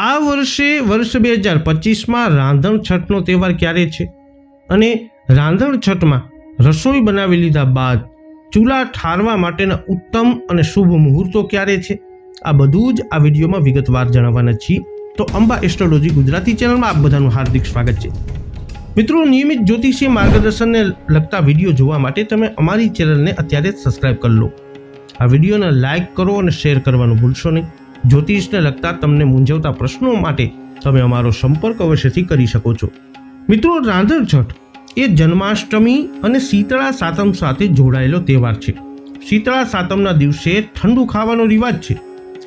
આ વર્ષે વર્ષ બે હજાર પચીસમાં રાંધણ છઠનો તહેવાર ક્યારે છે? અને રાંધણ છઠમાં રસોઈ બનાવી લીધા બાદ ચૂલા ઠારવા માટેના ઉત્તમ અને શુભ મુહૂર્તો ક્યારે છે? આ બધું જ આ વિડીયોમાં વિગતવાર જણાવવાના છીએ. તો અંબા એસ્ટ્રોલોજી ગુજરાતી ચેનલમાં આપ બધાનું હાર્દિક સ્વાગત છે. મિત્રો, નિયમિત જ્યોતિષીય માર્ગદર્શનને લગતા વીડિયો જોવા માટે તમે અમારી ચેનલને અત્યારે સબસ્ક્રાઇબ કરી લો. આ વિડીયોને લાઇક કરો અને શેર કરવાનું ભૂલશો નહીં. જ્યોતિષને લગતા તમને મૂંઝવતા પ્રશ્નો માટે તમે અમારો સંપર્ક અવશ્યથી કરી શકો છો. મિત્રો, રાંધણ છઠ એ જન્માષ્ટમી અને શીતળા સાતમ સાથે જોડાયેલો તહેવાર છે. શીતળા સાતમના દિવસે ઠંડુ ખાવાનો રિવાજ છે.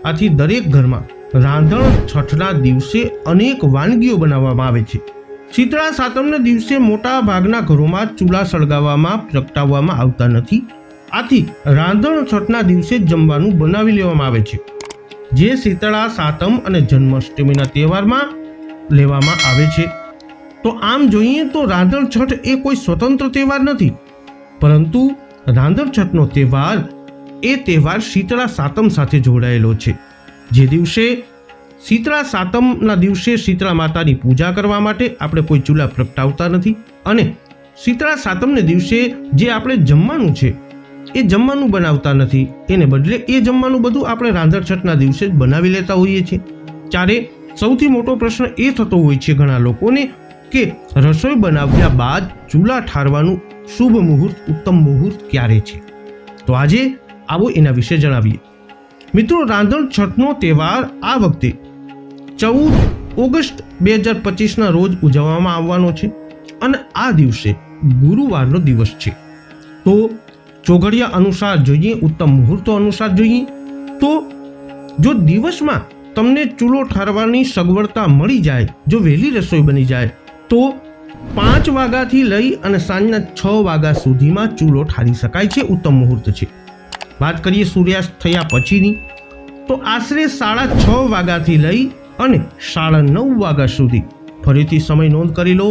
આથી દરેક ઘરમાં રાંધણ છઠના દિવસે અનેક વાનગીઓ બનાવવામાં આવે છે. શીતળા સાતમના દિવસે મોટા ભાગના ઘરોમાં ચૂલા સળગાવવામાં, પ્રગટાવવામાં આવતા નથી. આથી રાંધણ છઠના દિવસે જમવાનું બનાવી લેવામાં આવે છે. જે શીતળા, સાતમ અને જન્માષ્ટમીના તહેવારમાં લેવામાં આવે છે. તો આમ જોઈએ તો રાંધણ છઠ એ કોઈ સ્વતંત્ર તહેવાર નથી. પરંતુ રાંધણ છઠનો તહેવાર એ તહેવાર શીતળા, સાતમ સાથે જોડાયેલો છે. જે દિવસે શીતળા, સાતમના દિવસે શીતળા માતાની પૂજા કરવા માટે આપણે કોઈ ચૂલા પ્રગટાવતા નથી. અને શીતળા, સાતમને દિવસે જે આપણે જમવાનું છે એ જમવાનું બનાવતા નથી. એને બદલે એ જમવાનું બધું આપણે રાંધણ છઠના દિવસે જ બનાવી લેતા હોઈએ છીએ. ત્યારે સૌથી મોટો પ્રશ્ન એ થતો હોય છે ઘણા લોકોને કે રસોઈ બનાવ્યા બાદ ચૂલા ઠારવાનું શુભ મુહૂર્ત, ઉત્તમ મુહૂર્ત ક્યારે છે? તો આજે આવો એના વિશે જણાવીએ. મિત્રો, રાંધણ છઠનો તહેવાર આ વખતે ચૌદ ઓગસ્ટ બે હજાર પચીસના રોજ ઉજવવામાં આવવાનો છે અને આ દિવસે ગુરુવારનો દિવસ છે. તો ચોઘડિયા અનુસાર જોઈએ, ઉત્તમ મુહૂર્તો અનુસાર જોઈએ, તો જો દિવસમાં તમને ચૂલો ઠારવાની સગવડતા મળી જાય, જો વહેલી રસોઈ બની જાય, તો પાંચ વાગ્યાથી લઈ અને સાંજના છ વાગ્યા સુધીમાં ચૂલો ઠારી શકાય છે, ઉત્તમ મુહૂર્ત છે. વાત કરીએ સૂર્યાસ્ત થયા પછીની, તો આશરે સાડા છ વાગ્યાથી લઈ અને સાડા નવ વાગ્યા સુધી, ફરીથી સમય નોંધ કરી લો,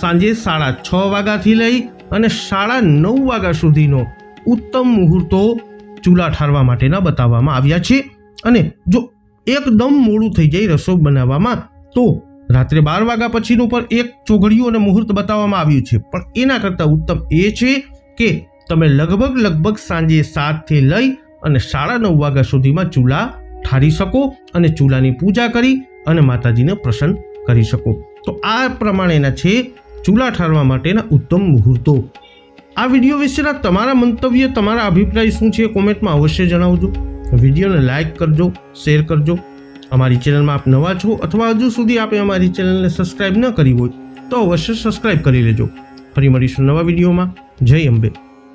સાંજે સાડા છ વાગ્યાથી લઈ અને સાડા નવ વાગ્યા સુધીનો ઉત્તમ મુહૂર્તો ચૂલા ઠારવા માટેના બતાવવામાં આવ્યા છે. અને જો એકદમ મોડું થઈ જાય રસોઈ બનાવવામાં, તો રાત્રે બાર વાગ્યા પછીનું પણ એક ચોઘડિયું અને મુહૂર્ત બતાવવામાં આવ્યું છે. પણ એના કરતાં ઉત્તમ એ છે કે તમે લગભગ લગભગ સાંજે સાતથી લઈ અને સાડા નવ વાગ્યા સુધીમાં ચૂલા ઠારી શકો અને ચૂલાની પૂજા કરી અને માતાજીને પ્રસન્ન કરી શકો. તો આ પ્રમાણેના છે ચૂલા ઠારવા માટેના ઉત્તમ મુહૂર્તો. આ વીડિયો વિશેના તમારા મંતવ્ય, તમારા અભિપ્રાય શું છે કોમેન્ટમાં અવશ્ય જણાવજો. વિડીયોને લાઇક કરજો, શેર કરજો. અમારી ચેનલમાં આપ નવા છો અથવા હજુ સુધી આપે અમારી ચેનલને સબસ્ક્રાઇબ ન કરી હોય, તો અવશ્ય સબસ્ક્રાઇબ કરી લેજો. ફરી મળીશું નવા વિડીયોમાં. જય અંબે.